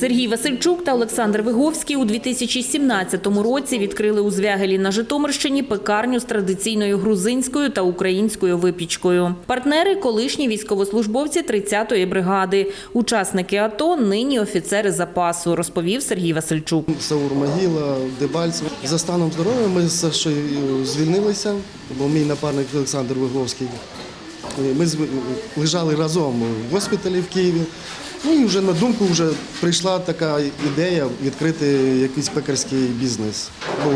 Сергій Васильчук та Олександр Виговський у 2017 році відкрили у Звягелі на Житомирщині пекарню з традиційною грузинською та українською випічкою. Партнери – колишні військовослужбовці 30-ї бригади. Учасники АТО – нині офіцери запасу, розповів Сергій Васильчук. Саур Могила, Дебальцево. За станом здоров'я ми з Сашою звільнилися, бо мій напарник Олександр Виговський. Ми з- лежали разом в госпіталі в Києві. Ну і вже на думку вже прийшла така ідея відкрити якийсь пекарський бізнес. Бо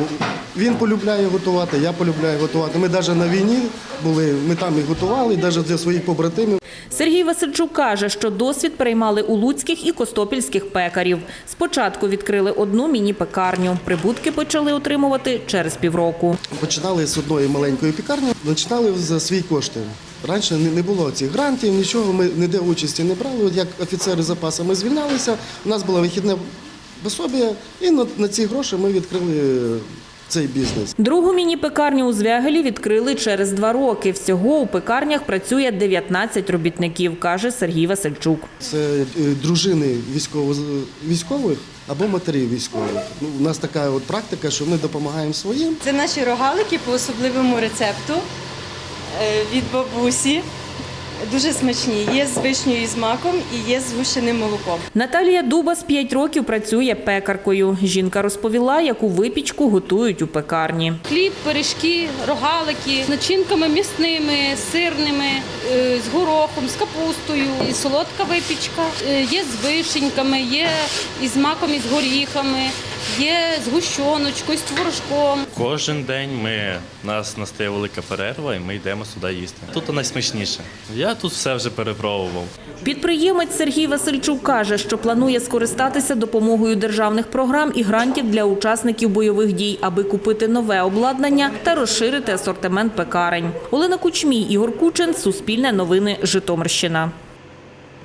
він полюбляє готувати, я полюбляю готувати. Ми навіть на війні були, ми там і готували, навіть для своїх побратимів. Сергій Васильчук каже, що досвід переймали у луцьких і костопільських пекарів. Спочатку відкрили одну міні-пекарню. Прибутки почали отримувати через півроку. Починали з одної маленької пікарні, починали за свої кошти. Раніше не було цих грантів, нічого, ми ніде участі не брали. От як офіцери запасу ми звільнялися, у нас було вихідне пособія, і на, на ці гроші ми відкрили цей бізнес. Другу міні-пекарню у Звягелі відкрили через два роки. Всього у пекарнях працює 19 робітників, каже Сергій Васильчук. Це е, дружини військово, військових або матерів військових. Ну, у нас така от практика, що ми допомагаємо своїм. Це наші рогалики по особливому рецепту е, від бабусі. Дуже смачні. Є з вишнею і з маком і є з гущеним молоком. Наталія Дубас 5 років працює пекаркою. Жінка розповіла, яку випічку готують у пекарні. Хліб, пиріжки, рогалики з начинками м'ясними, сирними, е, з горохом, з капустою. І солодка випічка, е, є з вишеньками, є із маком, і з горіхами, є з гущоночкою, з творожком. Кожен день ми нас настає велика перерва, і ми йдемо сюди їсти. Тут найсмачніше. Я тут все вже перепробував. Підприємець Сергій Васильчук каже, що планує скористатися допомогою державних програм і грантів для учасників бойових дій, аби купити нове обладнання та розширити асортимент пекарень. Олена Кучмій, Ігор Кучин, Суспільне новини, Житомирщина.